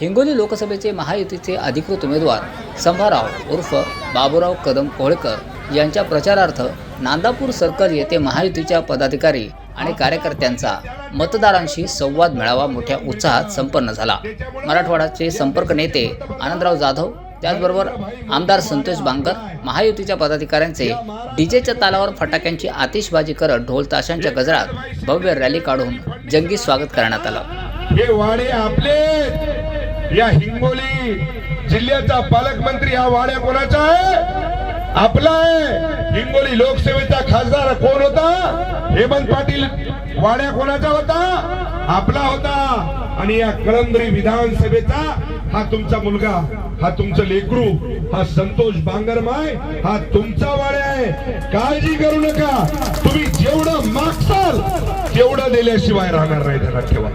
हिंगोली लोकसभेचे महायुतीचे अधिकृत उमेदवार संभाराव उर्फ बाबूराव कदम कोळकर यांच्या प्रचारार्थ नांदापूर सर्कल येथे महायुतीच्या पदाधिकारी आणि कार्यकर्त्यांचा मतदारांशी संवाद मेळावा मोठ्या उत्साहात संपन्न झाला. मराठवाड्याचे संपर्क नेते आनंदराव जाधव त्याचबरोबर आमदार संतोष बांगर महायुतीच्या पदाधिकाऱ्यांचे डीजेच्या तालावर फटाक्यांची आतिषबाजी करत ढोल ताशांच्या गजरात भव्य रॅली काढून जंगी स्वागत करण्यात आलं. हे आपले! या हिंगोली जिल्ह्याचा पालकमंत्री हा वाड्या कोणाचा आहे? आपला आहे. हिंगोली लोकसेवेचा खासदार कोण होता? हेमंत पाटील. वाड्या कोणाचा होता? आपला होता. आणि या कळंदरी विधानसभेचा हा तुमचा मुलगा हा तुमचं लेकरू हा संतोष बांगरमाय हा तुमचा वाड्या आहे. काळजी करू नका. तुम्ही जेवढं मागताल तेवढं दिल्याशिवाय राहणार नाही त्याला ठेवा.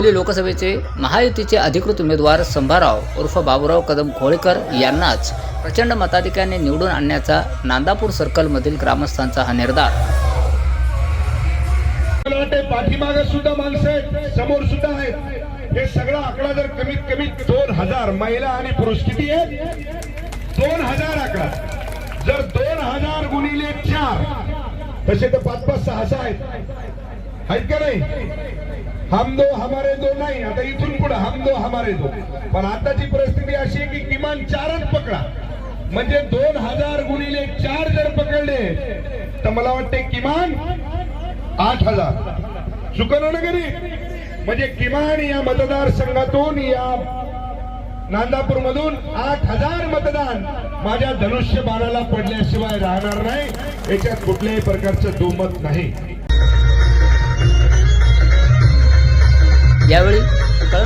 हिंगोली लोकसभेचे महायुतीचे अधिकृत उमेदवार संभाराव उर्फ बाबूराव कदम घोळकर यांनाच प्रचंड मताधिक्याने निवडून आणण्याचा नांदापूर सर्कलमधील ग्रामस्थांचा हा निर्धार. मला वाटते पाठीमाग सुद्धा माणसं आहेत समोर सुद्धा आहेत. हे सगळा आकडा जर कमीत कमी दोन हजार महिला आणि पुरुष किती आहेत? दोन हजार आकडा. जर दोन हजार गुणिले चार तसे तर पाच पाच सहा सहा आहेत. आहेत का नाही? हम दो हमारे दो नाही। आता इथून पुढे हम दो हमारे दो. पण आताची परिस्थिती अशी आहे की किमान चारच पकडा. म्हणजे दोन हजार गुणिले चार जर पकडले तर मला वाटते किमान आठ हजार. चुकलं ना म्हणजे किमान या मतदारसंघातून या नांदापूर मधून आठ हजार मतदान माझ्या धनुष्य बाणाला पडल्याशिवाय राहणार नाही. याच्यात कुठल्याही प्रकारचं दुमत नाही.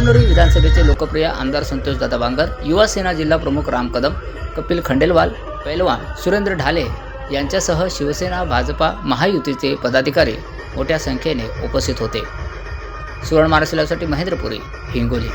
कळमनुरी विधानसभेचे लोकप्रिय आमदार संतोष दादा बांगर युवा सेना जिल्हा प्रमुख राम कदम कपिल खंडेलवाल पैलवान सुरेंद्र ढाले यांच्यासह शिवसेना भाजपा महायुतीचे पदाधिकारी मोठ्या संख्येने उपस्थित होते. सुवर्ण महाराष्ट्रासाठी महेंद्रपुरी हिंगोली.